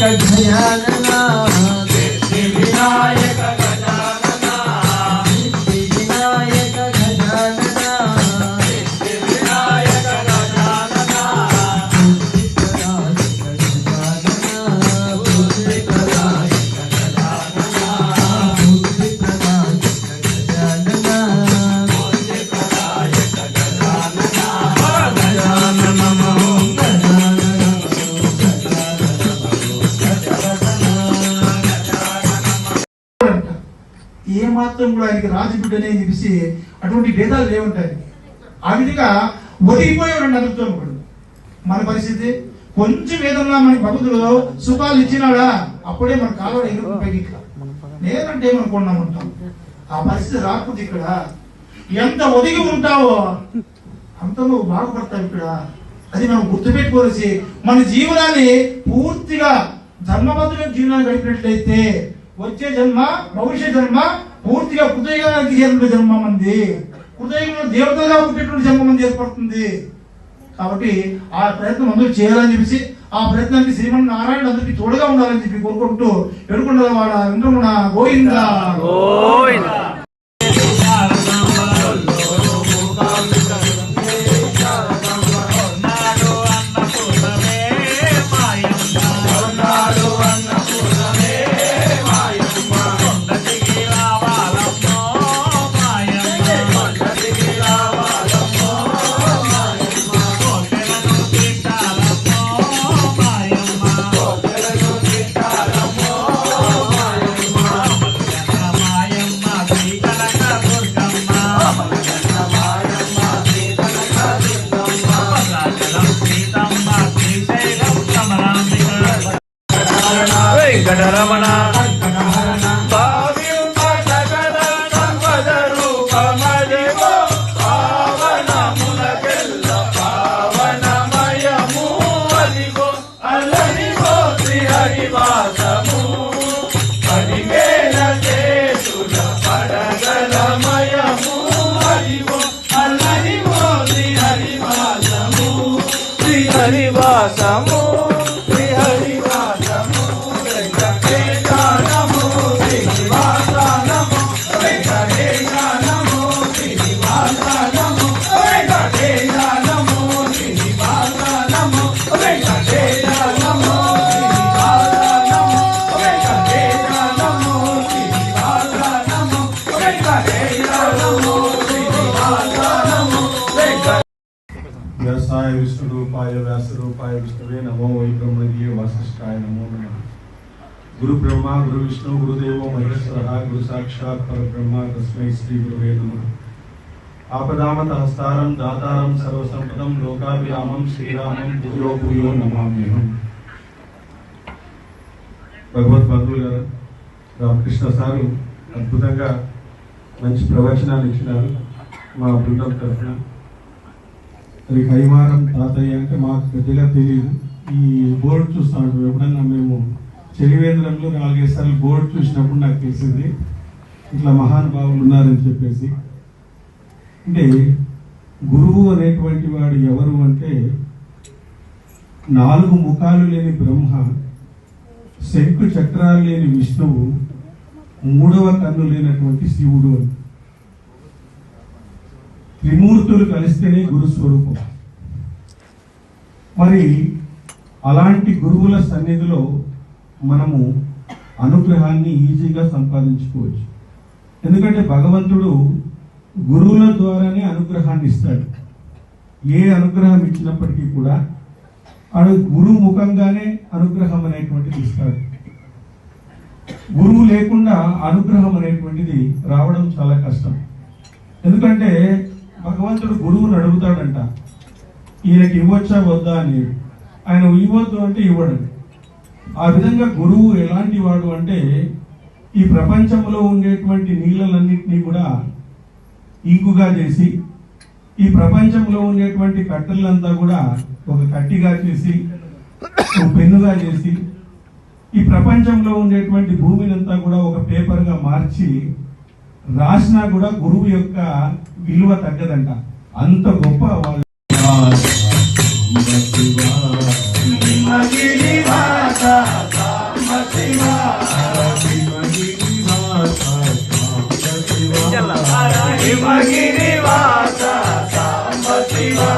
تجريان దానికి కూడా ఆయనకి రాజబిడ్డనే చెప్పేసి అటువంటి భేదాలు లేవుంటాయి. ఆ విధంగా ఒదిగిపోయేవాడు నదులుతో ఒకడు మన పరిస్థితి కొంచెం ఏదన్నా మనకి భగవంతుడు సుఖాలు ఇచ్చినాడా అప్పుడే మన కాలువ ఎగురు పైకి లేదంటే ఏమనుకున్నాం ఉంటాం. ఆ పరిస్థితి రాకపోతే ఇక్కడ ఎంత ఒదిగి ఉంటావో అంత నువ్వు బాగుపడతావు ఇక్కడ. అది మనం గుర్తుపెట్టుకోవాల్సి మన జీవనాన్ని పూర్తిగా ధర్మబద్ధమైన జీవనాన్ని గడిపినట్లయితే వచ్చే జన్మ భవిష్యత్ జన్మ పూర్తిగా హృదయానికి చేరిన జన్మ మంది హృదయంలో దేవతగా ఉండేటువంటి జన్మ మంది ఏర్పడుతుంది. కాబట్టి ఆ ప్రయత్నం అందరూ చేయాలని చెప్పేసి ఆ ప్రయత్నానికి శ్రీమన్ నారాయణ అందరికీ తోడుగా ఉండాలని చెప్పి కోరుకుంటూ ఎడుకుండల వాడ వెంకటరమణ గోవింద. నాడు వెంకటరమణ విష్ణు గురుదేవో మహేశ్వర గురు సాక్షాత్ పరబ్రహ్మ తస్మై శ్రీ గురువే నమ. ఆపదామత హస్తారం దాతారం సర్వసంపదం లోకాభిరామం శ్రీరామం భూయో భూయో నమామ్యహం. భగవత్ బంధువులు గారు రామకృష్ణ సారు అద్భుతంగా మంచి ప్రవచనాలు ఇచ్చినారు మా బృందం తరఫున. అది కైమారం తాతయ్య అంటే మాకు పెద్దగా తెలియదు ఈ బోర్డు చూస్తాం ఎప్పుడన్నా మేము తెలివేంద్రంలో నాలుగైదు సార్లు బోర్డు చూసినప్పుడు నాకు తెలిసింది ఇట్లా మహానుభావులు ఉన్నారని చెప్పేసి. అంటే గురువు అనేటువంటి వాడు ఎవరు అంటే నాలుగు ముఖాలు లేని బ్రహ్మ శంకు చక్రాలు లేని విష్ణువు మూడవ కన్ను లేనటువంటి శివుడు అని. త్రిమూర్తులు కలిస్తేనే గురు స్వరూపం. మరి అలాంటి గురువుల సన్నిధిలో మనము అనుగ్రహాన్ని ఈజీగా సంపాదించుకోవచ్చు. ఎందుకంటే భగవంతుడు గురువుల ద్వారానే అనుగ్రహాన్ని ఇస్తాడు. ఏ అనుగ్రహం ఇచ్చినప్పటికీ కూడా వాడు గురువు ముఖంగానే అనుగ్రహం అనేటువంటిది ఇస్తాడు. గురువు లేకుండా అనుగ్రహం అనేటువంటిది రావడం చాలా కష్టం. ఎందుకంటే భగవంతుడు గురువుని అడుగుతాడంట ఈయనకి ఇవ్వచ్చా వద్దా అని. ఆయన ఇవ్వద్దు అంటే ఇవ్వడండి ఆ విధంగా గురువు ఎలాంటి వాడు అంటే ఈ ప్రపంచంలో ఉండేటువంటి నీళ్ళలన్నింటినీ కూడా ఇంకుగా చేసి ఈ ప్రపంచంలో ఉండేటువంటి కట్టెలంతా కూడా ఒక కట్టిగా చేసి ఒక పెన్నుగా చేసి ఈ ప్రపంచంలో ఉండేటువంటి భూమినంతా కూడా ఒక పేపర్గా మార్చి రాసినా కూడా గురువు యొక్క విలువ తగ్గదంట. అంత గొప్ప వాళ్ళు. నిమగిరి వాస సాంబ శివా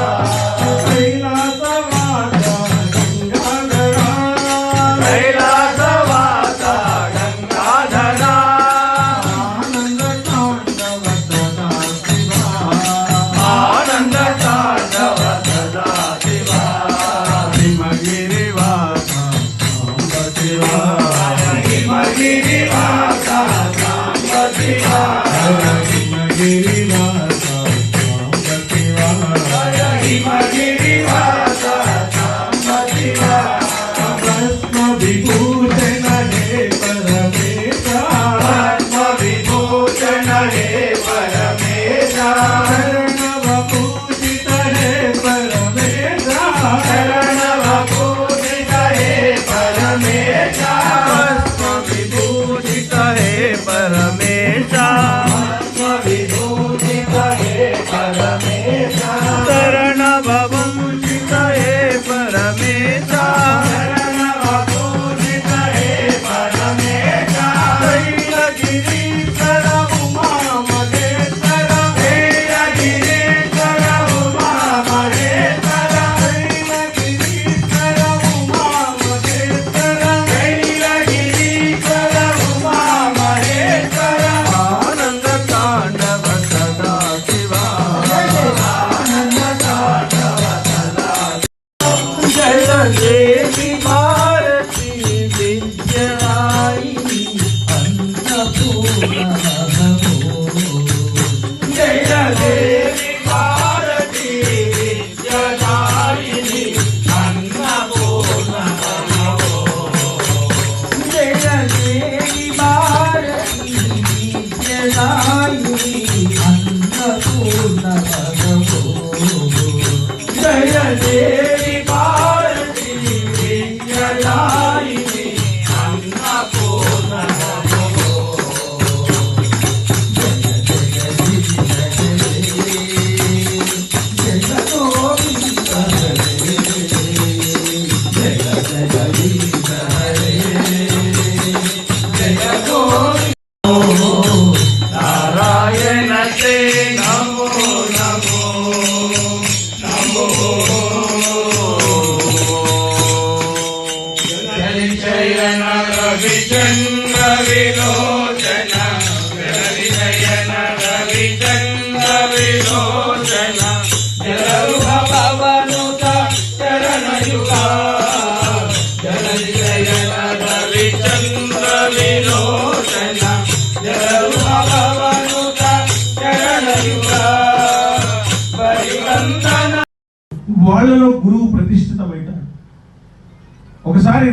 people.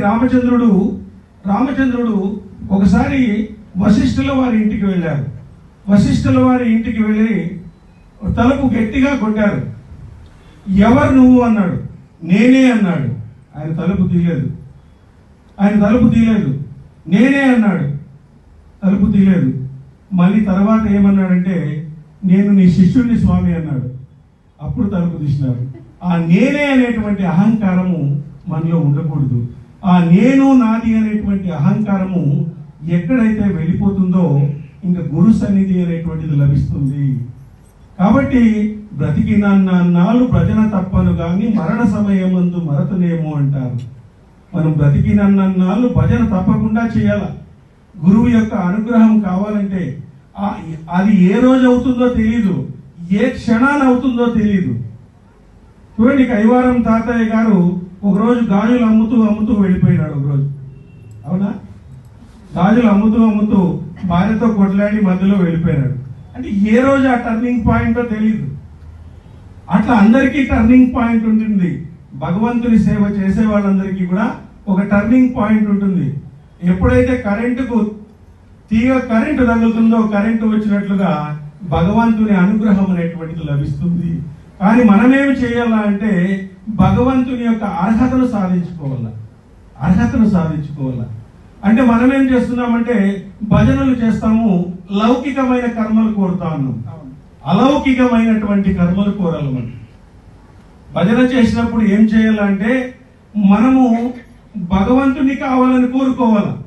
రామచంద్రుడు రామచంద్రుడు ఒకసారి వశిష్ఠుల వారి ఇంటికి వెళ్ళారు. వశిష్ఠుల వారి ఇంటికి వెళ్ళి తలుపు గట్టిగా కొట్టారు. ఎవరు నువ్వు? అన్నాడు. నేనే అన్నాడు. ఆయన తలుపు తీయలేదు. ఆయన తలుపు తీయలేదు. నేనే అన్నాడు. తలుపు తీయలేదు. మళ్ళీ తర్వాత ఏమన్నాడంటే నేను నీ శిష్యుడిని స్వామి అన్నాడు. అప్పుడు తలుపు తీసినారు. ఆ నేనే అనేటువంటి అహంకారము మనలో ఉండకూడదు. ఆ నేను నాది అనేటువంటి అహంకారము ఎక్కడైతే వెళ్ళిపోతుందో ఇంకా గురు సన్నిధి అనేటువంటిది లభిస్తుంది. కాబట్టి బ్రతికినన్నాళ్ళు భజన తప్పను కానీ మరణ సమయమందు మరతనేమో అంటారు. మనం బ్రతికినన్నాళ్ళు భజన తప్పకుండా చేయాల. గురువు యొక్క అనుగ్రహం కావాలంటే అది ఏ రోజు అవుతుందో తెలియదు ఏ క్షణాన అవుతుందో తెలియదు చూడండి కైవారం తాతయ్య గారు ఒకరోజు గాజులు అమ్ముతూ అమ్ముతూ వెళ్ళిపోయినాడు ఒకరోజు. అవునా? గాజులు అమ్ముతూ అమ్ముతూ భార్యతో కొట్లాడి మధ్యలో వెళ్ళిపోయినాడు. అంటే ఏ రోజు ఆ టర్నింగ్ పాయింటో తెలియదు అట్లా అందరికీ టర్నింగ్ పాయింట్ ఉంటుంది. భగవంతుని సేవ చేసే వాళ్ళందరికీ కూడా ఒక టర్నింగ్ పాయింట్ ఉంటుంది. ఎప్పుడైతే కరెంటుకు తీగ కరెంటు తగులుతుందో కరెంటు వచ్చినట్లుగా భగవంతుని అనుగ్రహం అనేటువంటిది లభిస్తుంది. కానీ మనమేమి చేయాలా అంటే భగవంతుని యొక్క అర్హతను సాధించుకోవాలా. అర్హతను సాధించుకోవాలా. అంటే మనం ఏం చేస్తున్నామంటే భజనలు చేస్తాము లౌకికమైన కర్మలు కోరుతా ఉన్నాం. అలౌకికమైనటువంటి కర్మలు కోరాలి మనం భజన చేసినప్పుడు ఏం చేయాలంటే మనము భగవంతుని కావాలని కోరుకోవాలా.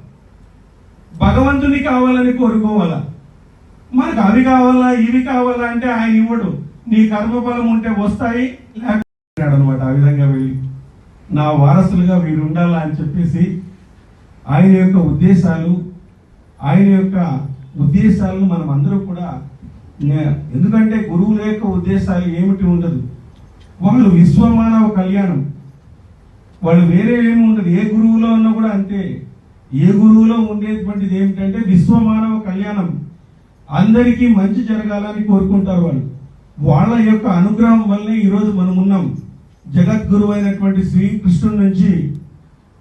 భగవంతుని కావాలని కోరుకోవాలా. మనకు అవి కావాలా ఇవి కావాలా అంటే ఆయన ఇవ్వడు. నీ కర్మఫలం ఉంటే వస్తాయి లేకపోతే అనమాట ఆ విధంగా వెళ్ళి. నా వారసులుగా వీరు ఉండాలా అని చెప్పేసి ఆయన యొక్క ఉద్దేశాలు ఆయన యొక్క ఉద్దేశాలను మనం అందరూ కూడా ఎందుకంటే గురువుల యొక్క ఉద్దేశాలు ఏమిటి ఉండదు. వాళ్ళు విశ్వమానవ కళ్యాణం. వాళ్ళు వేరే ఏమి ఉండదు. ఏ గురువులో ఉన్నా కూడా అంతే. ఏ గురువులో ఉండేటువంటిది ఏమిటంటే విశ్వమానవ కళ్యాణం. అందరికీ మంచి జరగాలని కోరుకుంటారు వాళ్ళు. వాళ్ళ యొక్క అనుగ్రహం వల్లే ఈరోజు మనం ఉన్నాం. జగద్గురు అయినటువంటి శ్రీకృష్ణుడి నుంచి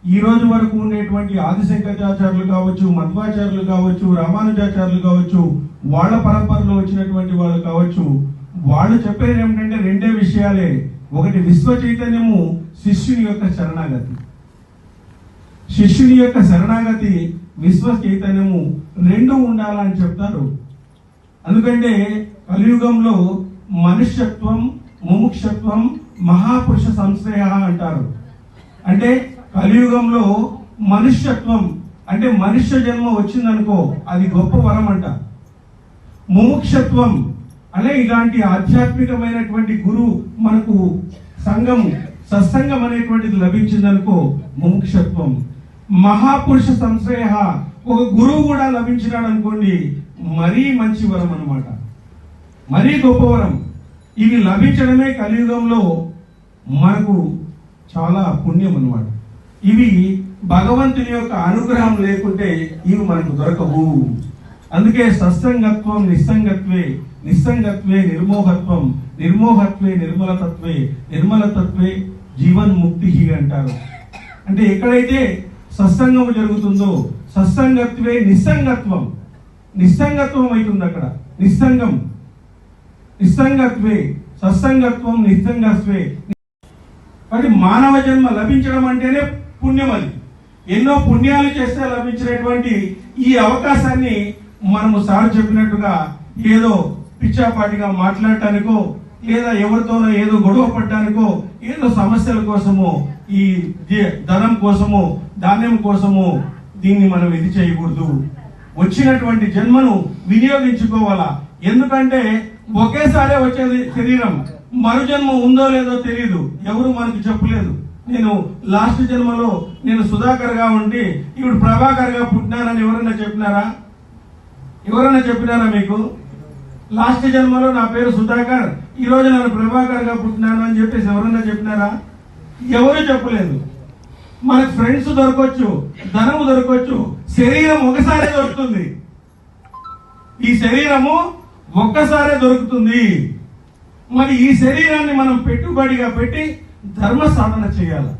ఈ రోజు వరకు ఉండేటువంటి ఆదిశంకరాచార్యులు కావచ్చు మధ్వాచార్యులు కావచ్చు రామానుజాచార్యులు కావచ్చు వాళ్ళ పరంపరలో వచ్చినటువంటి వాళ్ళు కావచ్చు వాళ్ళు చెప్పేది ఏమిటంటే రెండే విషయాలే. ఒకటి విశ్వ చైతన్యము శిష్యుని యొక్క శరణాగతి. శిష్యుని యొక్క శరణాగతి విశ్వ చైతన్యము రెండు ఉండాలని చెప్తారు. ఎందుకంటే కలియుగంలో మనుష్యత్వం ముముక్షత్వం మహాపురుష సంశ్రయ అంటారు. అంటే కలియుగంలో మనుష్యత్వం అంటే మనుష్య జన్మ వచ్చిందనుకో అది గొప్ప వరం అంట ముముక్షత్వం అనే ఇలాంటి ఆధ్యాత్మికమైనటువంటి గురు మనకు సంఘము సత్సంగం అనేటువంటిది లభించిందనుకో ముముక్షత్వం. మహాపురుష సంశ్రయ ఒక గురువు కూడా లభించినాడు అనుకోండి మరీ మంచి వరం అనమాట మరీ గొప్ప వరం. ఇవి లభించడమే కలియుగంలో మనకు చాలా పుణ్యం అన్నమాట. ఇవి భగవంతుని యొక్క అనుగ్రహం లేకుంటే ఇవి మనకు దొరకవు. అందుకే సత్సంగత్వం నిస్సంగత్వే నిస్సంగత్వే నిర్మోహత్వం నిర్మోహత్వే నిర్మలతత్వే నిర్మలతత్వే జీవన్ ముక్తి అంటారు. అంటే ఎక్కడైతే సత్సంగం జరుగుతుందో సత్సంగత్వే నిస్సంగత్వం. నిస్సంగత్వం అవుతుంది అక్కడ. నిస్సంగం. నిస్సంగత్వే. సత్సంగత్వం నిస్సంగత్వే మరి మానవ జన్మ లభించడం అంటేనే పుణ్యం అది. ఎన్నో పుణ్యాలు చేస్తే లభించినటువంటి ఈ అవకాశాన్ని మనము సార్ చెప్పినట్టుగా ఏదో పిచ్చాపాటిగా మాట్లాడటానికో లేదా ఎవరితోనో ఏదో గొడవ పడటానికో ఏదో సమస్యల కోసమో ఈ ధనం కోసమో ధాన్యం కోసమో దీన్ని మనం ఇది చేయకూడదు. వచ్చినటువంటి జన్మను వినియోగించుకోవాలా? ఎందుకంటే ఒకేసారే వచ్చేది శరీరం. మరుజన్మ ఉందో లేదో తెలియదు ఎవరు మనకు చెప్పలేదు. నేను లాస్ట్ జన్మలో నేను సుధాకర్గా ఉండి ఇప్పుడు ప్రభాకర్గా పుట్టినానని ఎవరైనా చెప్పినారా? ఎవరైనా చెప్పినారా మీకు? లాస్ట్ జన్మలో నా పేరు సుధాకర్ ఈ రోజు నేను ప్రభాకర్గా పుట్టినాను అని చెప్పేసి ఎవరైనా చెప్పినారా? ఎవరు చెప్పలేదు. మనకు ఫ్రెండ్స్ దొరకవచ్చు ధనము దొరకవచ్చు శరీరం ఒకసారి దొరుకుతుంది. ఈ శరీరము ఒక్కసారే దొరుకుతుంది. మరి ఈ శరీరాన్ని మనం పెట్టుబడిగా పెట్టి ధర్మ సాధన చేయాలి.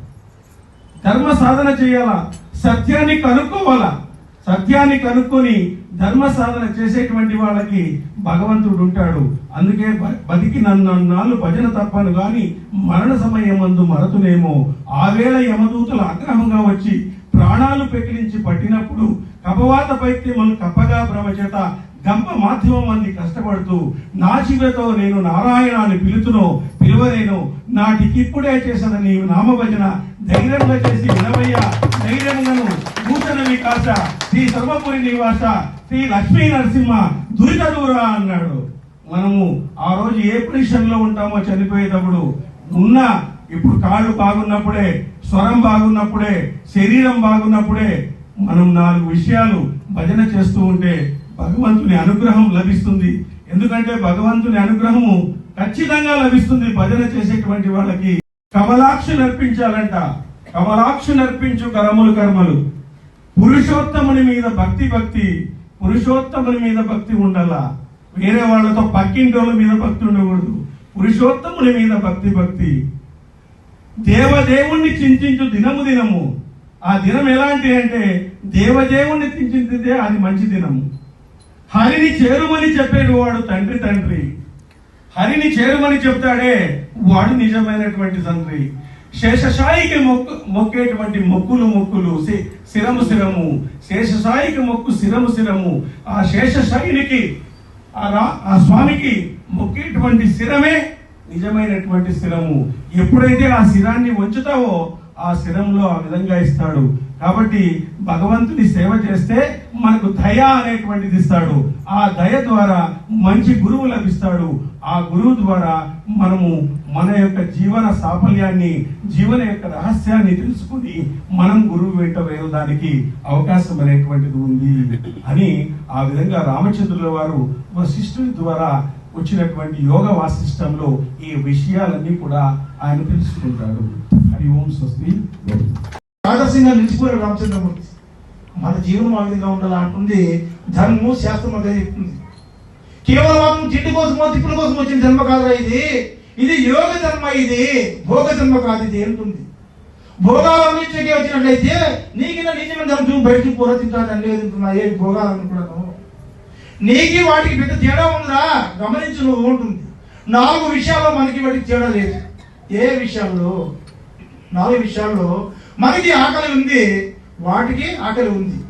ధర్మ సాధన చేయాలా. సత్యాన్ని కనుక్కోవాలా. సత్యాన్ని కనుక్కొని ధర్మ సాధన చేసేటువంటి వాళ్ళకి భగవంతుడు ఉంటాడు. అందుకే బతికి నన్ను నాలుగు భజన తప్పను గాని మరణ సమయమందు మరతునేమో ఆవేళ యమదూతలు ఆగ్రహంగా వచ్చి ప్రాణాలు పెకిలించి పట్టినప్పుడు కపవాత పైత్యములు కప్పగా భ్రమ చేత గంప మాధ్యమం అన్ని కష్టపడుతూ నా చివరితో నేను నారాయణాన్ని పిలుతును పిలువలేను నాటికిప్పుడే చేసిన నీ నామభజన ధైర్యంగా చేసి వినవయ్యా ధైర్యంగాను నూతన వికాస శ్రీ సర్వపురి నివాస శ్రీ లక్ష్మీ నరసింహ దురితదూరా అన్నాడు. మనము ఆ రోజు ఏ పొజిషన్లో ఉంటామో చనిపోయేటప్పుడు ఉన్న ఇప్పుడు కాళ్ళు బాగున్నప్పుడే స్వరం బాగున్నప్పుడే శరీరం బాగున్నప్పుడే మనం నాలుగు విషయాలు భజన చేస్తూ ఉంటే భగవంతుని అనుగ్రహం లభిస్తుంది. ఎందుకంటే భగవంతుని అనుగ్రహము ఖచ్చితంగా లభిస్తుంది భజన చేసేటువంటి వాళ్ళకి. కమలాక్షి నర్పించాలంట. కమలాక్షి నర్పించు కరములు కర్మలు. పురుషోత్తముని మీద భక్తి భక్తి పురుషోత్తముని మీద భక్తి ఉండాలా? వేరే వాళ్ళతో పక్కింటోళ్ళ మీద భక్తి ఉండకూడదు. పురుషోత్తముని మీద భక్తి భక్తి. దేవదేవుణ్ణి చింతించు దినము దినము. ఆ దినం ఎలాంటి అంటే దేవదేవుణ్ణి చింతించితే అది మంచి దినము. హరిని చేరుమని చెప్పాడు వాడు తండ్రి తండ్రి. హరిని చేరుమని చెప్తాడే వాడు నిజమైనటువంటి తండ్రి. శేషసాయికి మొక్కు మొక్కేటువంటి మొక్కులు మొక్కులు శిరము శిరము శేషసాయికి మొక్కు శిరము శిరము ఆ శేషసాయినికి ఆ రా- ఆ స్వామికి మొక్కేటువంటి శిరమే నిజమైనటువంటి శిరము. ఎప్పుడైతే ఆ శిరాన్ని వంచుతావో ఆ శిరంలో ఆ విధంగా ఇస్తాడు. కాబట్టి భగవంతుని సేవ చేస్తే మనకు దయ అనేటువంటిది ఇస్తాడు. ఆ దయ ద్వారా మంచి గురువు లభిస్తాడు. ఆ గురువు ద్వారా మనము మన యొక్క జీవన సాఫల్యాన్ని జీవన యొక్క రహస్యాన్ని తెలుసుకుని మనం గురువు వెంట వేయడానికి అవకాశం అనేటువంటిది ఉంది అని ఆ విధంగా రామచంద్రుల వారు వశిష్ఠుని ద్వారా వచ్చినటువంటి యోగ వాసిష్టంలో ఈ విషయాలన్నీ కూడా ఆయన తెలుసుకుంటాడు. హరి ఓం స్వస్తి. ఆదర్శంగా నిలిచిపోయాడు రామచంద్రమూర్తి. మన జీవనం ఆ విధంగా ఉండాలి అంటుంది. ధర్మము శాస్త్రం అదే చెప్తుంది. కేవలం మాత్రం తిండి కోసమో తిప్పుల కోసం వచ్చిన జన్మ కాదురా ఇది. ఇది యోగ జన్మ ఇది. భోగ జన్మ కాదు ఇది ఏంటుంది భోగాలు అందించకే వచ్చినట్లయితే నీకిన నిజమైన ధర్మం చూపు బయటికి పూర తింటాను లేదు ఏ భోగాలు అనుకున్నాను నీకి వాటికి పెద్ద తేడా ఉందిరా. గమనించు నువ్వు ఉంటుంది నాలుగు విషయాల్లో మనకి వాటికి తేడా లేదు. ఏ విషయాల్లో? నాలుగు విషయాల్లో మనకి ఆకలి ఉంది వాటికి ఆకలి ఉంది.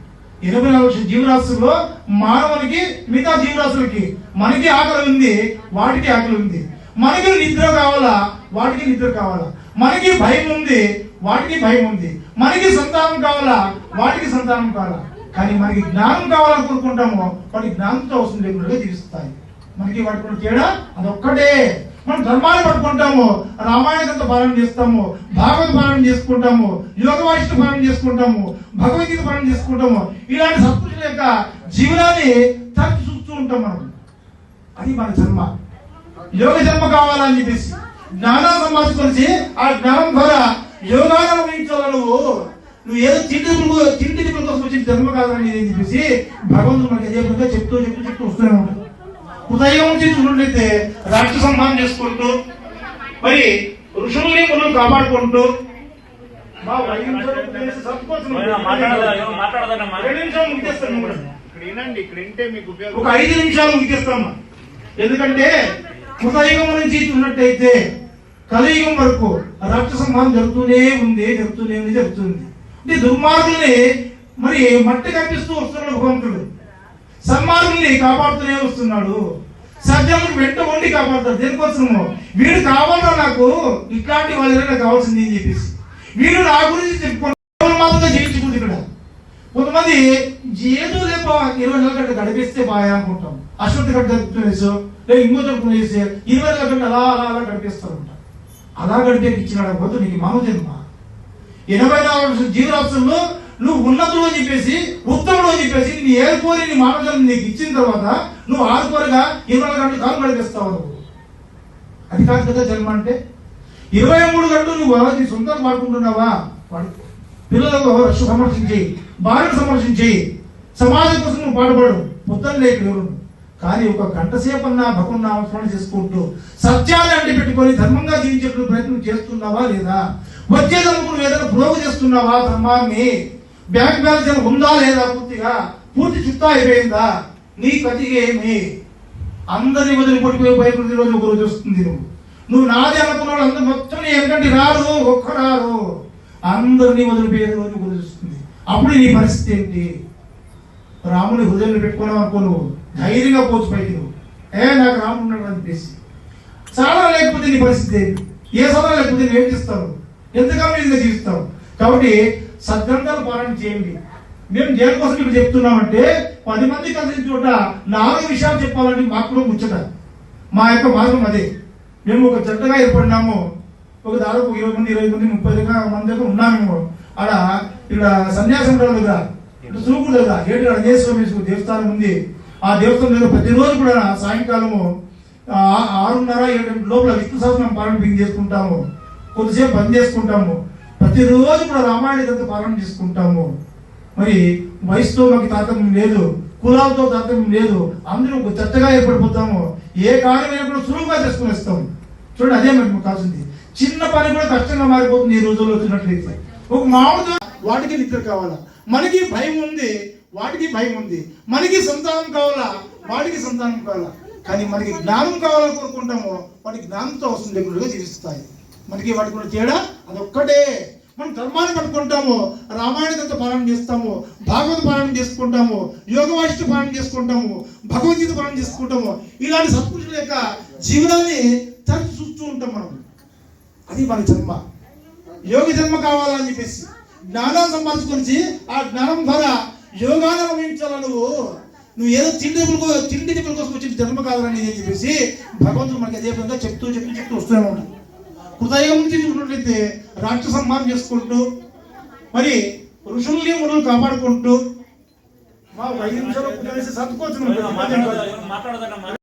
ఎనభై నాలుగు లక్షల జీవరాశుల్లో మానవునికి మిగతా జీవరాశులకి మనకి ఆకలి ఉంది వాటికి ఆకలి ఉంది. మనకి నిద్ర కావాలా వాటికి నిద్ర కావాలా. మనకి భయం ఉంది వాటికి భయం ఉంది. మనకి సంతానం కావాలా వాటికి సంతానం కావాలా. కానీ మనకి జ్ఞానం కావాలని కోరుకుంటామో వాటి జ్ఞానంతో వస్తుంది లేకుండా జీవిస్తాయి మనకి వాటికి తేడా అదొక్కటే. మనం ధర్మాన్ని పట్టుకుంటాము రామాయణ గ్రంథ పాలన చేస్తాము భాగవత పాలన చేసుకుంటాము యోగ వాయిష్ట పాలన చేసుకుంటాము భగవద్గీత పాలన చేసుకుంటాము. ఇలాంటి సత్పురుషుల యొక్క జీవనాన్ని తరచు చూస్తూ ఉంటాం మనం. అది మన జన్మ యోగ జన్మ కావాలని చెప్పేసి జ్ఞానం సంపాదించుకొని ఆ జ్ఞానం ద్వారా యోగాన్ని అనుభవించాలి నువ్వు నువ్వు ఏదో తిండి తిండి కోసం వచ్చిన జన్మ కాదని అని చెప్పేసి భగవంతుడు మనకి అదే విధంగా చెప్తూ చెప్తూ చెప్తూ వస్తూనే ఉంటాడు. ఉదయం నుంచి చూసినట్లయితే రాష్ట్ర సంహారం చేసుకుంటూ మరి ఋషుల్ని మనం కాపాడుకుంటూ ఒక ఐదు నిమిషాలు ముగిస్తాము ఎందుకంటే కృతయుగం నుంచి చూసినట్టయితే కలియుగం వరకు రక్త సంహారం జరుగుతూనే ఉంది జరుగుతూనే ఉంది జరుగుతుంది. అంటే దుర్మార్గుల్ని మరి మట్టి కనిపిస్తూ వస్తున్నాడు భగవంతుడు. సన్మార్గుల్ని కాపాడుతూనే వస్తున్నాడు. సజ్జనులకు వెంట ఉండి కాపాడుతాడు దేనికోసము వీడు కావాలా నాకు? ఇట్లాంటి వాళ్ళే నాకు కావాల్సింది అని చెప్పేసి? వీడు నా గురించి చెప్పుకోవడం మాత్రంగా జయించుకుంది ఇక్కడ. కొంతమంది ఏదో లేపో ఇరవై నెలల గంట గడిపిస్తే బాగా అనుకుంటాం. అశ్వతి గంట గడిపేసి లేదా ఇంకో తరపు ఇరవై నెలల గంట అలా అలా అలా గడిపేస్తారు ఉంటాం అలా గడిపేకి ఇచ్చినాడు పోతే నీకు మామ జన్మ. ఎనభై నాలుగు జీవరాశుల్లో నువ్వు ఉన్నతుడు అని చెప్పేసి ఉత్తముడు అని చెప్పేసి నీ ఏర్కోరి నీ మానవ నీకు ఇచ్చిన తర్వాత నువ్వు ఆరుకోరగా ఇరవై నాలుగు గంటలు కాలు గడిపిస్తావు అది కాదు కదా జన్మ అంటే? ఇరవై మూడు గంటలు నువ్వు నీ సొంతం వాడుకుంటున్నావా పిల్లలకు సంరక్షించి భార్యను సంరక్షించి సమాజం కోసం నువ్వు పాటుపడు. పుత్రం లేకుడు ఎవరు? కానీ ఒక గంట సేపు అన్నా భగవన్ నామస్మరణ చేసుకుంటూ సత్యాన్ని అంటి పెట్టుకొని ధర్మంగా జీవించేటువంటి ప్రయత్నం చేస్తున్నావా లేదా? వచ్చేదనుకుని ఏదైనా ప్రోగు చేస్తున్నావా? ధర్మాన్ని? బ్యాంక్ బ్యాలెన్స్ ఉందా లేదా పూర్తిగా? పూర్తి చుట్టా అయిపోయిందా? నీ గతి ఏమి? అందరినీ వదిలి పడిపోయి భయపడి రోజు ఒక రోజు వస్తుంది నువ్వు. నువ్వు నాది అనుకున్నాడు అందరు అందరూ మొత్తం నీ ఎందుకంటే రారు ఒక్క రారు. అందరినీ వదిలిపోయే రోజు ఒక రోజు వస్తుంది. అప్పుడు నీ పరిస్థితి ఏంటి? రాముని హృదయంలో పెట్టుకున్నావు అనుకో నువ్వు. ధైర్యంగా పోచు పైకి నువ్వు. ఏ నాకు రాముడు ఉన్నాడు అని చాలా లేకపోతే నీ పరిస్థితి ఏంటి? ఏ సమయం లేకపోతే నువ్వు ఏం చేస్తావు? ఎంతకాలం జీవిస్తావు? కాబట్టి సద్గ్రంథాలు పాలన చేయండి. మేము దేనికోసం ఇప్పుడు చెప్తున్నామంటే పది మంది కలిసి చోట నాలుగు విషయాలు చెప్పాలని మాకు కూడా ముచ్చట. మా యొక్క మార్గం అదే. మేము ఒక జట్టుగా ఏర్పడినాము. ఒక దాదాపు ఇరవై మంది ఇరవై మంది ముప్పై దగ్గర మంది దగ్గర ఉన్నాము ఆడ ఇక్కడ సన్యాసం దగ్గర ఇటు సూకుడు దగ్గర ఏడు రంగేశ్వర దేవస్థానం ఉంది. ఆ దేవస్థానం దగ్గర ప్రతిరోజు కూడా సాయంకాలము ఆరున్నర ఏడు లోపల విష్ణు సహస్రం పాలన బిగిన్ చేసుకుంటాము. కొద్దిసేపు బంద్ చేసుకుంటాము. ప్రతిరోజు కూడా రామాయణ గ్రంథ పాలన చేసుకుంటాము. మరి వయసుతో మాకు తారతమ్యం లేదు కులాలతో తారతమ్యం లేదు అందరూ చెత్తగా ఏర్పడిపోతాము. ఏ కార్యమైనా కూడా సులువుగా చేసుకుని చూడండి అదే మనకు కాల్సింది చిన్న పని కూడా కష్టంగా మారిపోతుంది ఈ రోజుల్లో వచ్చినట్లయితే ఒక మామూలు వాటికి నిద్ర కావాలా? మనకి భయం ఉంది వాటికి భయం ఉంది. మనకి సంతానం కావాలా? వాటికి సంతానం కావాలా? కానీ మనకి జ్ఞానం కావాలని కోరుకుంటామో వాటికి జ్ఞానంతో వస్తుంది లేకుండా జీవిస్తాయి. మనకి వాటికి కూడా తేడా అదొక్కటే. మనం ధర్మాన్ని పట్టుకుంటాము రామాయణ కథ పాలన చేస్తాము భాగవత పాలన చేసుకుంటాము యోగవాష్ట పాలన చేసుకుంటాము భగవద్గీత పాలన చేసుకుంటాము ఇలాంటి సత్పురుషుల యొక్క జీవనాన్ని తరచు చూస్తూ ఉంటాం మనం. అది మన జన్మ. యోగ జన్మ కావాలని చెప్పేసి జ్ఞానం సంపాదించుకొని ఆ జ్ఞానం ద్వారా యోగాన్ని అనుభవించాల నువ్వు? నువ్వు ఏదో తిండి తిండి కోసం వచ్చిన జన్మ కాదని చెప్పేసి భగవంతుడు మనకి అదే విధంగా చెప్తూ చెప్తూ చెప్తూ వస్తూనే ఉంటాం హృదయం నుంచి చూసినట్లయితే రాక్ష సమ్మానం చేసుకుంటూ మరి ఋషుల్ని మునులు కాపాడుకుంటూ మా వైద్యం నిమిషాలు సర్దుకోవచ్చు